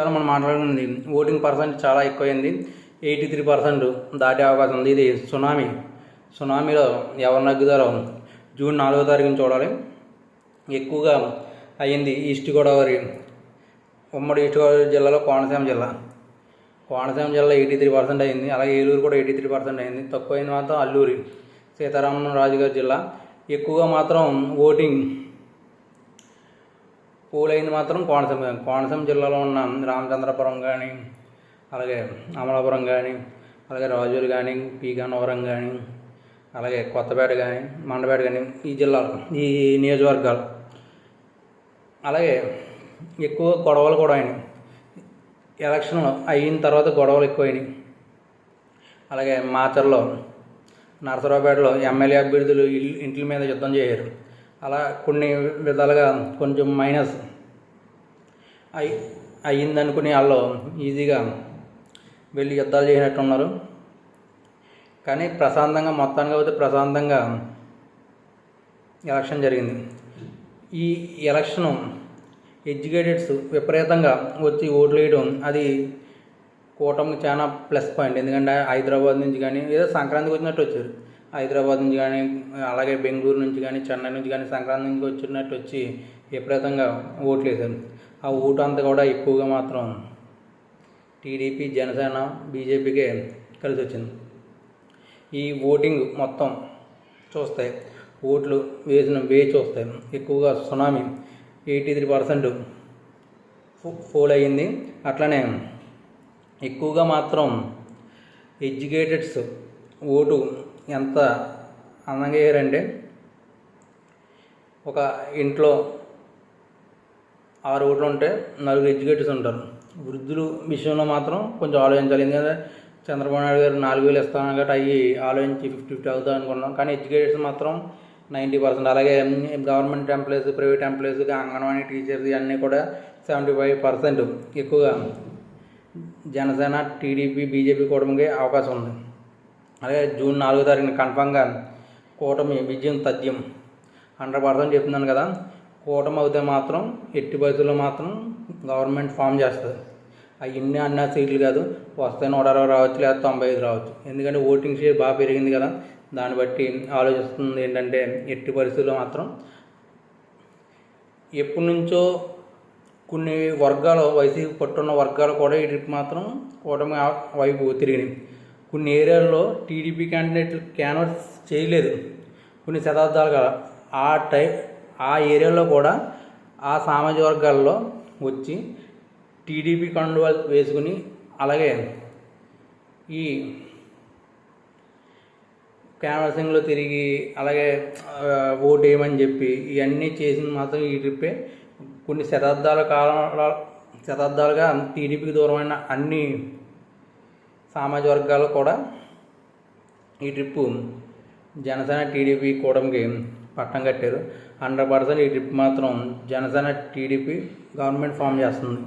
ఇవాళ మనం మాట్లాడుకుంది voting percent చాలా ఎక్కువైంది. ఎయిటీ త్రీ పర్సెంట్ దాటే అవకాశం ఉంది. ఇది సునామీ సునామీలో ఎవరు నగ్గుతారో జూన్ నాలుగో తారీఖున చూడాలి. ఎక్కువగా అయ్యింది ఈస్ట్ గోదావరి. ఉమ్మడి ఈస్ట్ గోదావరి జిల్లాలో కోనసీమ జిల్లా. కోనసీమ జిల్లా ఎయిటీ త్రీ పర్సెంట్ అయింది అలాగే ఏలూరు కూడా ఎయిటీ త్రీ పర్సెంట్ అయింది తక్కువైంది మాత్రం అల్లూరి. సీతారామరాజు గారి జిల్లా. ఎక్కువగా మాత్రం ఓటింగ్ పోలైంది మాత్రం కోనసీమ కోనసీమ జిల్లాలో ఉన్న రామచంద్రపురం కానీ అలాగే అమలాపురం కానీ అలాగే రాజూరు కానీ పీగన్నవరం కానీ అలాగే కొత్తపేట కానీ మండపేట కానీ ఈ జిల్లాలు ఈ నియోజకవర్గాలు. అలాగే ఎక్కువ గొడవలు కూడా అయినాయి. ఎలక్షన్ అయిన తర్వాత గొడవలు ఎక్కువైనాయి. అలాగే మాచర్లో నరసరావుపేటలో ఎమ్మెల్యే అభ్యర్థులు ఇల్లు ఇంటి మీద యుద్ధం చేశారు. అలా కొన్ని విధాలుగా కొంచెం మైనస్ అయి అయ్యిందనుకుని వాళ్ళు ఈజీగా వెళ్ళి యుద్ధాలు చేసినట్టున్నారు కానీ ప్రశాంతంగా మొత్తానికి అయితే ప్రశాంతంగా ఎలక్షన్ జరిగింది. ఈ ఎలక్షన్ ఎడ్యుకేటెడ్స్ విపరీతంగా వచ్చి ఓట్లు వేయడం అది కూటమికి చాలా ప్లస్ పాయింట్ ఎందుకంటే హైదరాబాద్ నుంచి కానీ ఏదో సంక్రాంతికి వచ్చినట్టు వచ్చారు. హైదరాబాద్ నుంచి కానీ అలాగే బెంగళూరు నుంచి కానీ చెన్నై నుంచి కానీ సంక్రాంతి నుంచి వచ్చినట్టు వచ్చి విపరీతంగా ఓట్లు వేశారు ఆ ఓటు అంతా కూడా ఎక్కువగా మాత్రం టీడీపీ జనసేన బీజేపీకే కలిసి వచ్చింది. ఈ ఓటింగ్ మొత్తం చూస్తాయి ఓట్లు వేసిన వే చూస్తాయి ఎక్కువగా tsunami eighty three percent fall అయ్యింది. అట్లనే ఎక్కువగా మాత్రం ఎడ్యుకేటెడ్స్ ఓటు ఎంత అందంగా వేయారంటే ఒక ఇంట్లో ఆరు ఓట్లు ఉంటే నలుగురు ఎడ్యుకేటర్స్ ఉంటారు. వృద్ధులు విషయంలో మాత్రం కొంచెం ఆలోచించాలి. ఎందుకంటే చంద్రబాబు నాయుడు గారు నాలుగు వేలు ఇస్తాను కాబట్టి అవి ఆలోచించి ఫిఫ్టీ ఫిఫ్టీ అవుతా అనుకున్నాం. కానీ ఎడ్యుకేటర్స్ మాత్రం నైంటీ పర్సెంట్. అలాగే government employees private employees anganwadi teachers ఇవన్నీ కూడా సెవెంటీ ఫైవ్ పర్సెంట్ ఎక్కువగా. జనసేన టీడీపీ బీజేపీ కూటమికి అవకాశం ఉంది. అలాగే జూన్ నాలుగో తారీఖున కన్ఫామ్గా కూటమి విజయం తథ్యం. హండ్రెడ్ పర్సెంట్ చెప్తున్నాను కదా కూటమి అవుతే మాత్రం ఎట్టి పరిస్థితుల్లో మాత్రం గవర్నమెంట్ ఫామ్ చేస్తుంది. అవి ఇన్ని అన్న సీట్లు కాదు వస్తే నూట అరవై రావచ్చు లేదా తొంభై ఐదు రావచ్చు. ఎందుకంటే ఓటింగ్ షేర్ బాగా పెరిగింది కదా దాన్ని బట్టి ఆలోచిస్తుంది ఏంటంటే ఎట్టి పరిస్థితుల్లో మాత్రం ఎప్పటి నుంచో కొన్ని వర్గాలు వైసీపీ పట్టున్న వర్గాలు కూడా ఈ ట్రిప్ మాత్రం కూటమి వైపు తిరిగినాయి. కొన్ని ఏరియాల్లో టీడీపీ క్యాండిడేట్లు క్యాన్వర్స్ చేయలేదు. కొన్ని శతాబ్దాలు ఆ టై ఆ ఏరియాలో కూడా ఆ సామాజిక వర్గాల్లో వచ్చి టీడీపీ కండువాలు వేసుకుని అలాగే ఈ క్యాన్వాసింగ్లో తిరిగి అలాగే ఓటు వేయమని చెప్పి ఇవన్నీ చేసింది మాత్రం ఈ ట్రిప్పే కొన్ని శతాబ్దాల కాల శతాబ్దాలుగా టీడీపీకి దూరమైన అన్ని సామాజిక వర్గాలు కూడా ఈ ట్రిప్పు జనసేన టీడీపీ కూటమికి పట్టం కట్టారు. హండ్రెడ్ పర్సెంట్ ఈ ట్రిప్ మాత్రం జనసేన టీడీపీ గవర్నమెంట్ ఫామ్ చేస్తుంది.